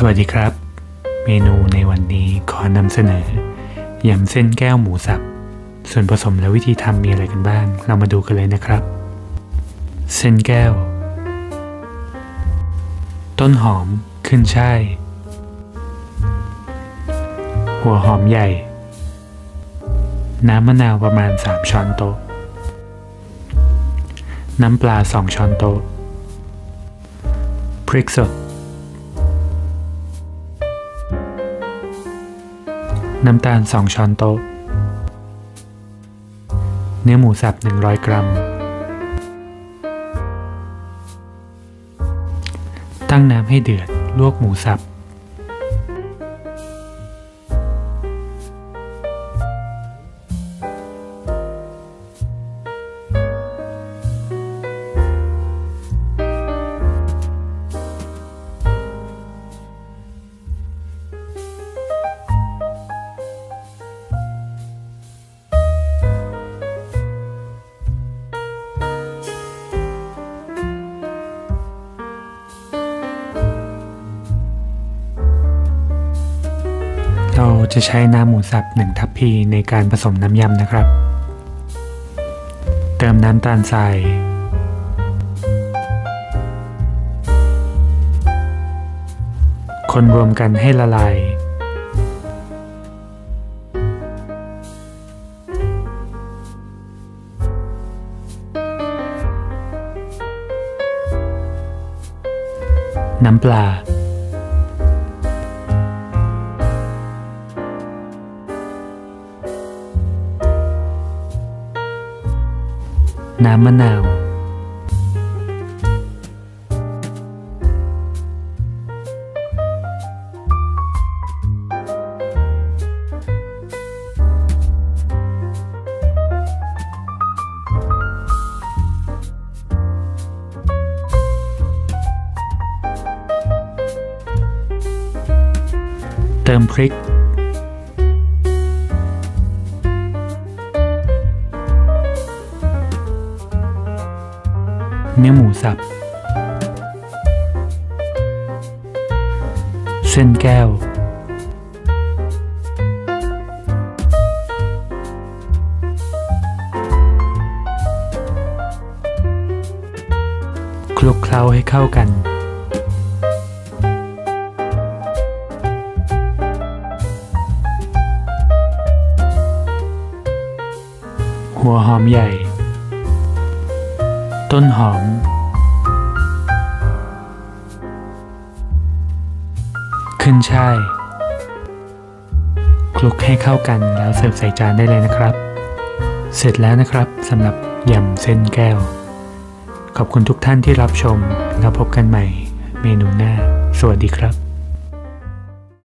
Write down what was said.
สวัสดีครับ เมนูในวันนี้ขอนำเสนอยำเส้นแก้วหมูสับ ส่วนผสมและวิธีทำมีอะไรกันบ้าง เรามาดูกันเลยนะครับ เส้นแก้ว ต้นหอมขึ้นช่ายหัวหอมใหญ่ น้ำมะนาวประมาณ 3 ช้อนโต๊ะ น้ำปลา 2 ช้อนโต๊ะ พริกสด น้ำตาล 2 ช้อนโต๊ะ เนื้อหมูสับ 100 กรัม ตั้งน้ำให้เดือด ลวกหมูสับ เราจะใช้น้ำหมูสับหนึ่งทัพพีในการผสมน้ำยำนะครับ เติมน้ำตาลทรายคนรวมกันให้ละลาย น้ำปลา น้ำมะนาว เติมพริก เนื้อหมูสับ เส้นแก้ว คลุกเคล้าให้เข้ากันหัวหอมใหญ่ ต้นหอม ขึ้นช่ายคลุกให้เข้ากันแล้วเสิร์ฟใส่จานได้เลยนะครับ เสร็จแล้วนะครับสำหรับยำเส้นแก้ว ขอบคุณทุกท่านที่รับชม แล้วพบกันใหม่เมนูหน้า สวัสดีครับ